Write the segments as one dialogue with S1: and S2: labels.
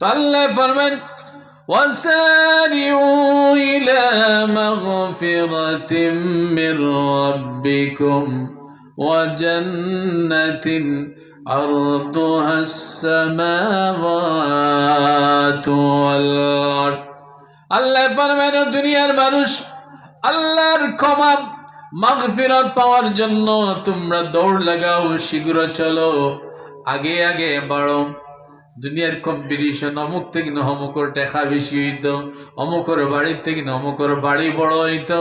S1: তো আল্লাহ ফরমান وسارعوا إلى مغفرة من ربكم وجنة عرضها السماوات والأرض আল্লাহ ফরমান দুনিয়ার মানুষ আল্লাহর ক্ষমা মাগফিরত পাওয়ার জন্য তোমরা দৌড় লাগাও শীঘ্র চলো আগে আগে বাড়ো দুনিয়ার কম্পিটিশন অমুক থেকে না অমুকর টেকা বেশি হইতো, অমুকর বাড়ির থেকে না অমুকর বাড়ি বড় হইতো,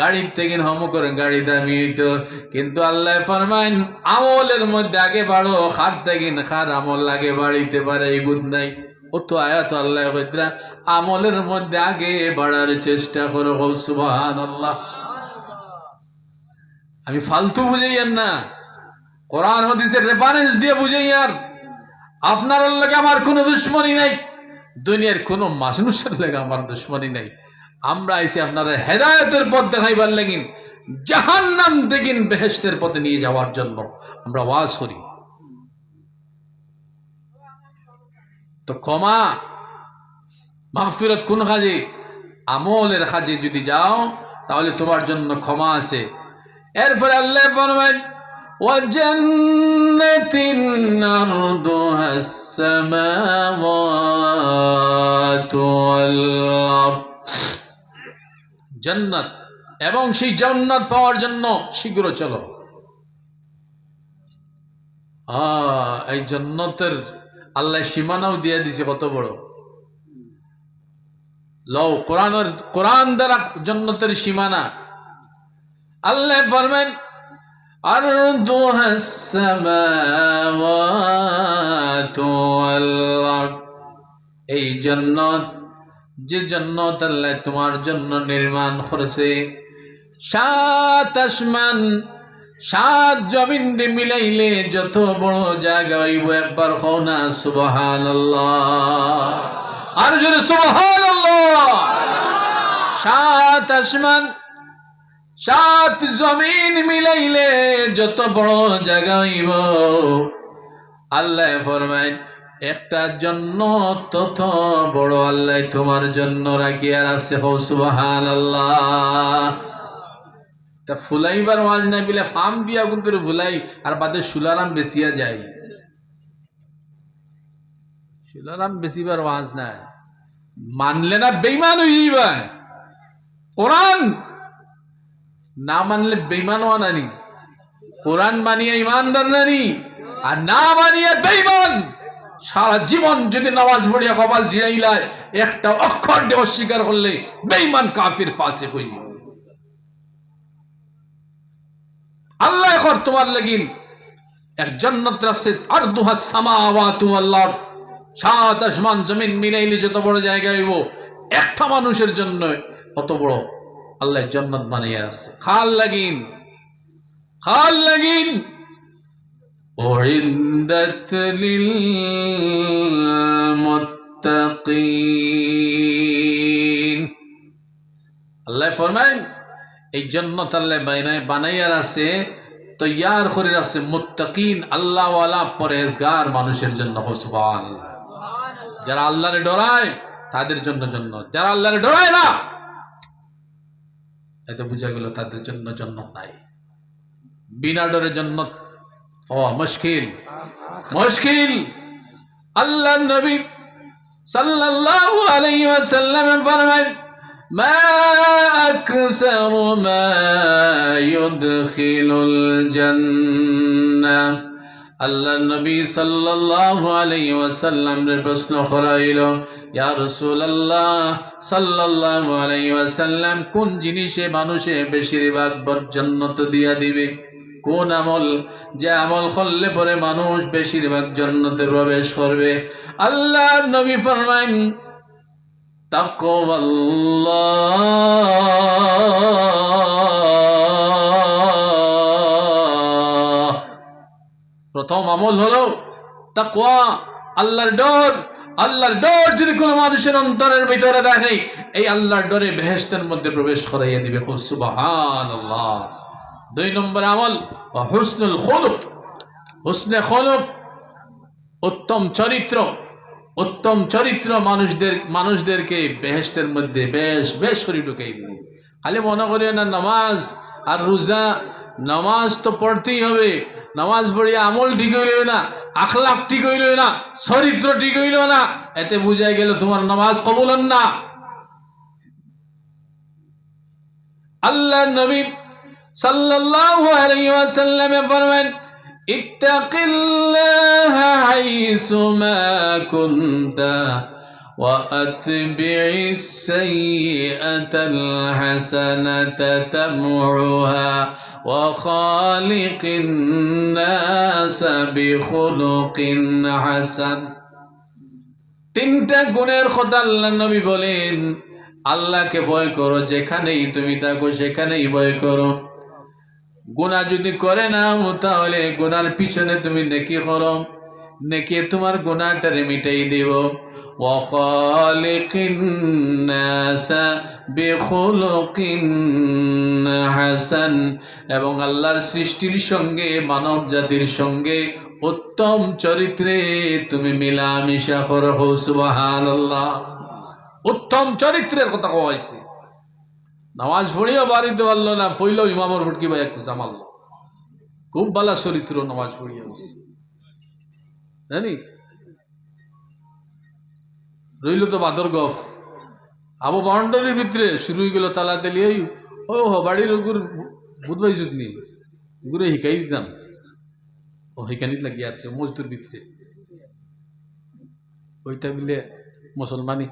S1: গাড়ির থেকে না অমুকর গাড়ি দামি হইতো। কিন্তু আল্লাহ ফরমাইন, আমলের মধ্যে আগে বাড়ো খার থেকে না খার আমল আগে বাড়িতে পারে বুধ নাই। ও তো আয়াত আল্লাহ কইতরা আমলের মধ্যে আগে বাড়ার চেষ্টা করো সুবহান আল্লাহ আমি ফালতু বুঝাইয়ার না। কোরআন, হদিসের রেফারেন্স দিয়ে বুঝাইয়ার। আপনার লাগে আমার কোনো দুশ্মনী নাই। দুনিয়ার কোনো মানুষের লাগে আমার দুশ্মনী নাই। আমরা আইসি আপনারা হেদায়তের পথ দেখাইবার লাগিন জাহান নাম দেখিন বেহেস্তের পথে নিয়ে যাওয়ার জন্য। আমরা ওয়াজ করি। তো ক্ষমা মাহফিরত কোন কাজে? আমলের কাজে যদি যাও, তাহলে তোমার জন্য ক্ষমা আছে। এরপরে আল্লাহ وجنة أرضها السماوات والأرض জান্নাত এবং সেই জান্নাত পাওয়ার জন্য শীঘ্র চলো আহ, এই জান্নাতের আল্লাহ সীমানাও দিয়ে দিছে কত বড় লও কোরআনের কোরআন দ্বারা জান্নাতের সীমানা আল্লাহ ফরমান أرضها السماوات والأرض এই জন্নত যে জন্নত আল্লাহ তোমার জন্য নির্মাণ করেছে সাত আসমান সাত জমিন মিলাইলে যত বড় জায়গা হইব একবার হও না সুবহান আর জোরে সুবহান সাত আসমান সাত জমিন মিলাইলে যত বড় জায়গা হইব আল্লাহ ফরমাইন একটা জন্য তত বড় আল্লাহ তোমার জন্য রাখি। আর আছে হো সুবহান আল্লাহ তা ফুলাইবার ওয়াজ না বিলে ফার্ম দিয়া কিন্তু ফুলাই, আর বাদে সুলারাম বেশিয়া যায় সুলারাম বেশিবার ওয়াজ নাই। মানলে না বেইমান হইবা। কোরআন না মানলে বেইমান নানি। কোরআন মানিয়ে ইমানদার নানি আর না মানিয়ে বেইমান সারা জীবন যদি নামাজ পড়িয়া কপাল ছিড়াইলায় একটা অক্ষর অস্বীকার করলে বেইমান কাফির ফাঁসে হই আল্লাহ এখন তোমার লাগিন এক জন্নত রাখছে আর দুহা সামাওয়াতু আল্লাহর সাত আসমান জমিন মিলাইলে যত বড় জায়গা হইব, একটা মানুষের জন্য অত বড়। আল্লাহ জন্নত বানিয়ে আছে খাল লাগিন খাল লাগিন أعدت للمتقين আল্লাহ ফরমাইন এই জন্নত আল্লাহ বানাই বানাইয়ার আছে তৈয়ার করে আছে মুত্তাকিন আল্লাহওয়ালা পরেজগার মানুষের জন্য হসবান যারা আল্লাহরে ডরায় তাদের জন্য জন্য যারা আল্লাহরে ডরায় না এতে বোঝা গেল তাদের জন্য জন্নত নাই বিনা ডরে জন্নত ও মুশকিল মুশকিল আল্লাহ নবী সাল্লাল্লাহু আলাইহি ওয়াসাল্লাম ফরমান ما أكثر ما يدخل الجنة আল্লাহ নবী সাল্লাল্লাহু আলাইহি ওয়াসাল্লাম এর প্রশ্ন করা হইল কোন জিনিসে মানুষে বেশিরভাগ জান্নাত দিয়া দিবে? কোন আমল? যে আমল করলে পরে মানুষ বেশিরভাগ জন্নতে প্রবেশ করবে। আল্লাহ নবী ফরমাইন প্রথম আমল হলো তাকওয়া, আল্লাহর ডর। আল্লাহর ডর যদি কোনো মানুষের অন্তরের ভিতরে দেখে, এই আল্লাহর ডরে বেহেশতের মধ্যে প্রবেশ করাইয়া দিবে। সুবাহান আল্লাহ দুই নম্বর আমল হুসনুল খলুক। হুসনে খলুক, উত্তম চরিত্র উত্তম চরিত্র মানুষদের, মানুষদেরকে বেহেস্তের মধ্যে বেশ বেশ করে ঢুকাই দিবে। খালি মনে করি না, নামাজ আর রোজা, নামাজ তো পড়তেই হবে। নামাজ পড়িয়া আমল ঠিক হইল না আখলাক ঠিক হইল না, চরিত্র ঠিক হইল না, এতে বুঝাই গেল তোমার নামাজ কবুল না। আল্লাহ নবী সাল্লাল্লাহু وأتبع السيئة الحسنة تمعها وخالق الناس بخلق حسن তিনটা গুণের কথা আল্লাহ নবী বলেন আল্লাহকে ভয় করো যেখানেই তুমি থাকো সেখানেই ভয় করো গুণা যদি করে না তাহলে গুনার পিছনে তুমি নেকি করো নেকি তোমার গুণাটারে মিটাই দিব وخالق الناس بخلق হাসান এবং আল্লাহর সৃষ্টির সঙ্গে মানব জাতির সঙ্গে উত্তম চরিত্রে তুমি মিলামিশা করো সুবহানাল্লাহ উত্তম চরিত্রের কথা কোয়া হয়েছে নামাজ পড়িও বাড়িতে পারলো না পইলেও ইমামর ফুটকি ভাই একটু জামাল খুব ভালো চরিত্র নামাজ পড়িয়ে বসে জানি রইল তো বাদর গফ। আবু বাউন্ডারির ভিতরে শুরু হয়ে গেল তালা ওই ও বাড়ির ওগুর বুধবাই নি এগুলো শিকাই দিতাম। ও শিকানিত লাগি আছে মজদুর ভিতরে। ওইটা মিলে মুসলমানি।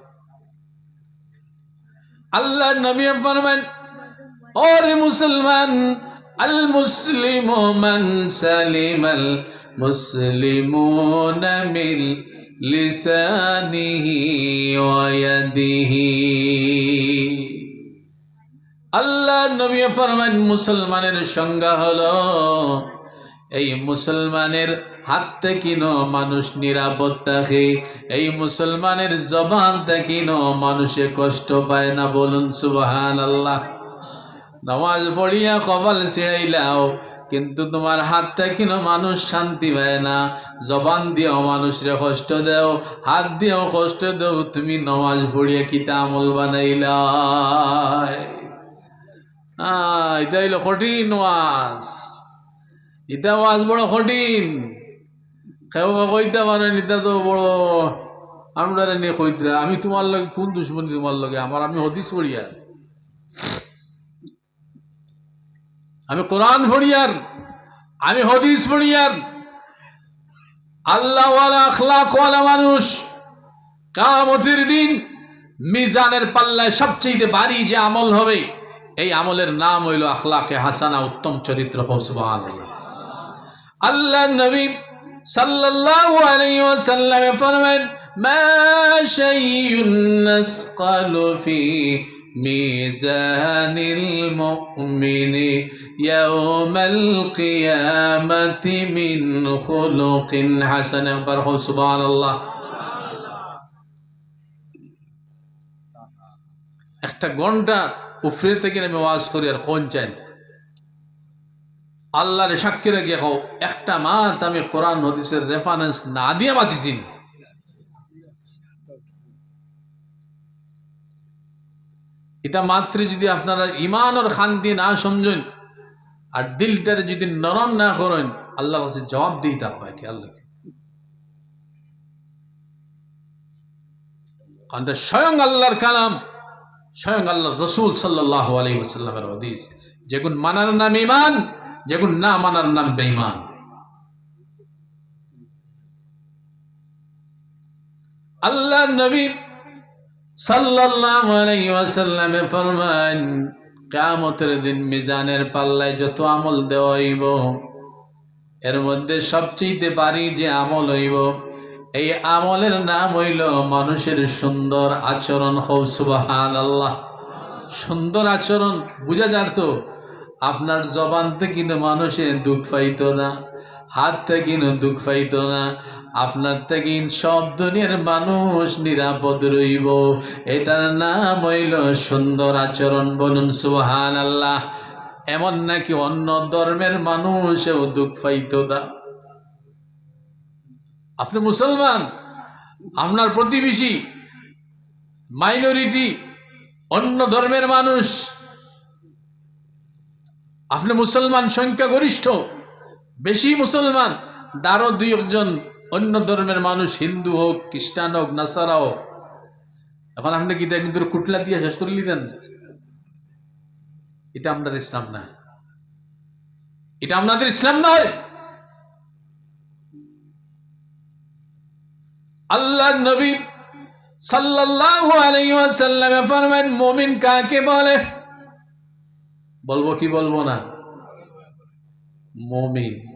S1: আল্লাহ নবী ফরমান ওরে মুসলমান আল মুসলিম মান সালিমাল মুসলিমুন মিল ওয়া ইয়াদিহি। আল্লাহ নবী ফরমান মুসলমানের সংজ্ঞা হলো, এই মুসলমানের হাত থেকে মানুষ নিরাপদ থাকে, এই মুসলমানের জবান থেকে মানুষে কষ্ট পায় না, বলুন সুবহান আল্লাহ নামাজ পড়িয়া কপাল ছিড়াইলাও কিন্তু তোমার হাত থেকে মানুষ শান্তি পায় না। জবান দিয়েও মানুষরে কষ্ট দেও, হাত দিয়েও কষ্ট দেও, তুমি নমাজ পড়িয়া কিতা আমল বানাইলা এটা হইল কঠিন ওয়াজ। ইটা ওয়াজ বড় কঠিন। কইতে পারেন ইটা তো বড় আমরা নিয়ে কইতে আমি তোমার লগে, কোন দুশ্মনী তোমার লগে? আমার, আমি হদিস পড়িয়ার আমি কোরআন পড়িয়ার আমি হদিস পড়িয়ার আল্লাহওয়ালা আখলাকওয়ালা মানুষ কামতির দিন মিজানের পাল্লায় সবচেয়ে ভারী যে আমল হবে, এই আমলের নাম হইল আখলাকে হাসানা, উত্তম চরিত্র সুবহান আল্লাহ নবী সাল্লাল্লাহু আলাইহি ওয়াসাল্লাম ফরমান মা শাইউন নাসকালু ফি মিজানিল মুমিনি ইয়াউমাল কিয়ামাতি মিন খুলুকিন হাসান একবার সুবহানাল্লাহ একটা ঘণ্টা উফরে থেকে আমি ওয়াজ করি আর কোন চাই? আল্লাহর সাক্ষী রেখে একটা মাত আমি কোরআন, হদিসের রেফারেন্স না দিয়ে মাতিছি এটা মাত্রে যদি আপনারা ইমান আর শান্তি না সমঝেন, আর দিলটারে যদি নরম না করেন আল্লাহ কাছে জবাব দিতে হয় কি আল্লাহকে স্বয়ং আল্লাহর কালাম, স্বয়ং আল্লাহ রসুল সাল্লাহ আলী হদিস। যেগুন মানার নাম ইমান যেগুন না মানার নাম বেঈমান। আল্লাহ নবী কিয়ামতের দিন মিজানের পাল্লায় যত আমল দেওয়া হইব, এর মধ্যে সবচেয়ে পারি যে আমল হইব, এই আমলের নাম হইল মানুষের সুন্দর আচরণ হৌ সুবাহান আল্লাহ সুন্দর আচরণ, বুঝা যার তো? আপনার জবান থেকে মানুষে দুঃখ পাইত না, হাত থেকে কিন্তু দুঃখ পাইত না আপনার থেকে সব দুনিয়ার মানুষ নিরাপদ রইব। এটার নাম হইল সুন্দর আচরণ বলুন সুহান আল্লাহ এমন নাকি অন্য ধর্মের মানুষেও দুঃখ পাইত না? আপনি মুসলমান, আপনার প্রতিবেশী, মাইনরিটি, অন্য ধর্মের মানুষ, আপনি মুসলমান সংখ্যাগরিষ্ঠ, বেশি মুসলমান, তারও দুই একজন অন্য ধর্মের মানুষ, হিন্দু হোক, খ্রিস্টান হোক, নাসারা হোক। এখন আপনি কি তোর কুটলা দিয়ে শেষ করে নিলেন এটা আপনার ইসলাম না। এটা আপনাদের ইসলাম নয়। আল্লাহ নবী সাল্লাল্লাহু আলাইহি ওয়াসাল্লামে কাকে বলে? বলব কি বলব না? মমিন।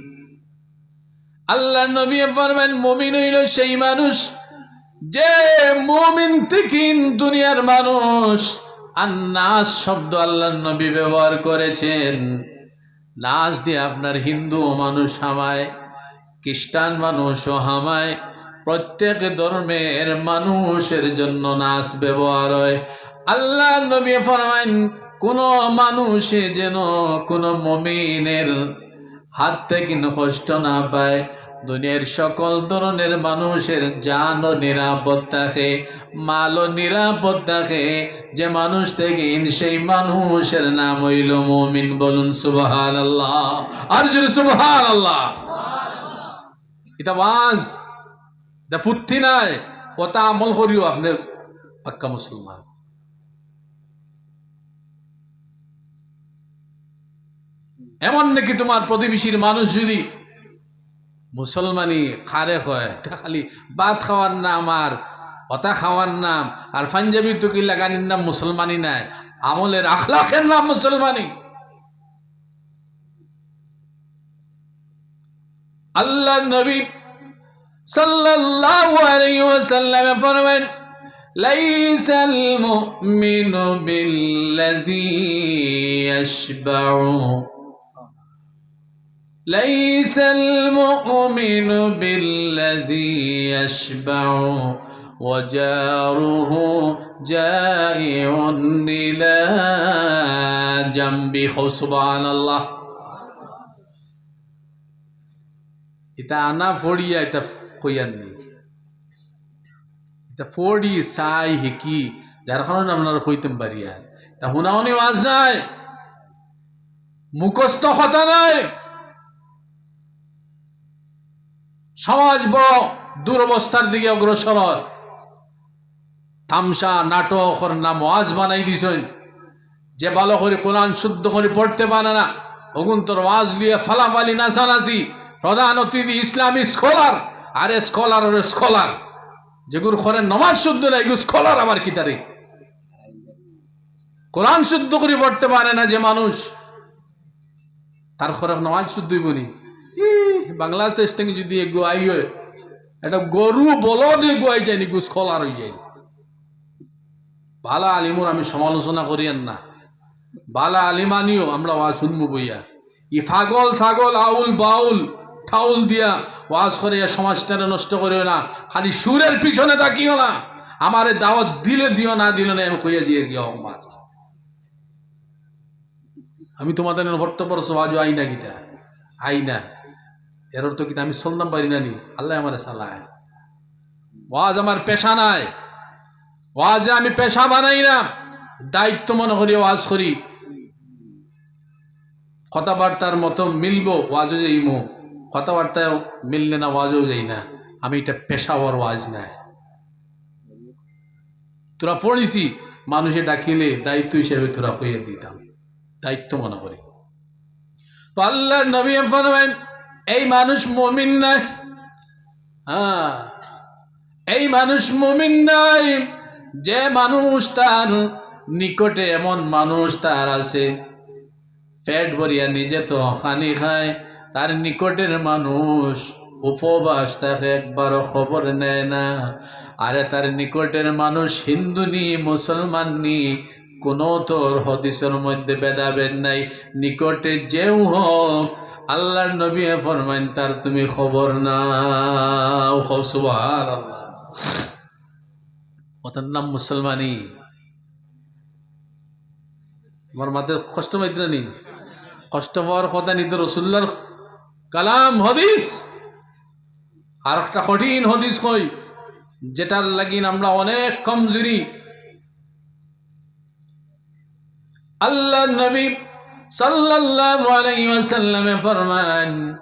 S1: আল্লাহ নবী ফরমান মুমিন হইল সেই মানুষ যে মুমিন থেকে দুনিয়ার মানুষ। আর নাচ শব্দ আল্লাহ নবী ব্যবহার করেছেন। নাচ দিয়ে আপনার হিন্দু মানুষ হামায়, খ্রিস্টান মানুষও হামায়, প্রত্যেক ধর্মের মানুষের জন্য নাচ ব্যবহার হয়। আল্লাহ নবী ফরমাইন, কোন মানুষে যেন কোন মমিনের হাত থেকে কষ্ট না পায় দুনিয়ার সকল ধরনের মানুষের জানও নিরাপদ থাকে মালও নিরাপদ থাকে। যে মানুষ থেকে সেই মানুষের নাম হইল মমিন। বলুন সুবহান আল্লাহ আর যদি সুবহান আল্লাহ এটা বাস এটা ফুর্তি নাই। ওটা আমল করিও আপনি, পাক্কা মুসলমান। এমন নাকি তোমার প্রতিবেশীর মানুষ যদি মুসলমানি খারে হয় তা খালি ভাত খাওয়ার নাম আর হতা খাওয়ার নাম আর পাঞ্জাবি টুকি লাগানির নাম মুসলমানি নাই আমলের আখলাখের নাম মুসলমানি আল্লাহ নবী সাল্লাল্লাহু আলাইহি ওয়াসাল্লাম ফরমান ليس المؤمن بالذي يشبع ليس المؤمن بالذي يشبع وجاره جائع إلى جنبه سبحان الله এটা আনা ফড়িয়া এটা কইয়ার নেই এটা ফড়ি চাই হেকি যার কারণে আপনারা কইতেন পারিয়া তা শুনাওনি ওয়াজ নাই মুখস্থ কথা নাই সমাজ বড় দুরবস্থার দিকে অগ্রসর থামসা নাটক নাম ওয়াজ বানাই দিছেন। যে ভালো করে কোরআন শুদ্ধ করে পড়তে পারে না অগুন তোর ওয়াজ লিয়ে ফালাফালি নাচানাচি, প্রধান অতিথি, ইসলামী স্কলার আরে স্কলার ওরে স্কলার যেগুলো করে নমাজ শুদ্ধ না এগুলো স্কলার আবার কি তারে? কোরআন শুদ্ধ করে পড়তে পারে না যে মানুষ, তার খরাব নমাজ শুদ্ধই বলি। বাংলাদেশ থেকে যদি এগো আই হয় এটা গরু বলদ এগো আই যায়নি গু স্কলার হয়ে যায় বালা আলিমুর আমি সমালোচনা করিয়েন না। বালা আলিমানিও আমরা ওয়া শুনব বইয়া। ই ফাগল ছাগল, আউল, বাউল, ঠাউল দিয়া ওয়াজ করে সমাজটারে নষ্ট করিও না। খালি সুরের পিছনে তাকিও না। আমারে দাওয়াত দিলে দিও, না দিলে না আমি কইয়া দিয়ে গিয়া আমার আমি তোমাদের ভর্ত পরছো আজও আইনা গীতা। আইনা। এর অর্থ কিতা আমি চলতাম পারি না নি। আল্লাহ আমার চালায়। ওয়াজ আমার পেশা নাই। ওয়াজে আমি পেশা বানাই না। দায়িত্ব মনে করি ওয়াজ করি। কথাবার্তার মতো মিলবো, ওয়াজও যাইমো। কথাবার্তায় মিললে না, ওয়াজও যাই না। আমি এটা পেশাওয়ার ওয়াজ নাই। তোরা পড়িছি, মানুষে ডাকিলে দায়িত্ব হিসেবে তোরা হয়ে দিতাম। দায়িত্ব মনে করি। তো আল্লাহ নবী এই মানুষ মমিন নাই। হ্যাঁ। এই মানুষ মমিন নাই। যে মানুষ তার নিকটে এমন মানুষ তার আছে। পেট ভরিয়া নিজে তো খানি খায়। তার নিকটের মানুষ উপবাস তাকে একবারও খবর নেয় না। আরে তার নিকটের মানুষ হিন্দু নি, মুসলমান নি, কোনো তোর হদিসের মধ্যে ভেদাভেদ নাই। নিকটে যেও হোক আল্লাহর নবী ফরমাইন, তার তুমি খবর সুবহানাল্লাহ। ওটার নাম মুসলমানি। আমার মাথায় কষ্ট পাইতে নি কষ্ট পাওয়ার কথা নিত রসুল্লার কালাম হদিস। আর একটা কঠিন হদিস কই, যেটার লাগিন আমরা অনেক কমজোরি। আল্লাহ নবী সাল্লাল্লাহু আলাইহি ওয়াসাল্লামে ফরমান,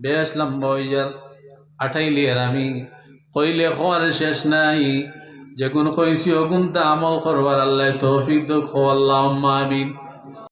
S1: বেশ লম্বা হয়ে যার। আঠাইলি আর আমি। কইলে খোয়ার শেষ নাই। যে কোন কইছি অগুন তা আমল করবার আল্লাহ তৌফিক দো খো আল্লাহ আমিন।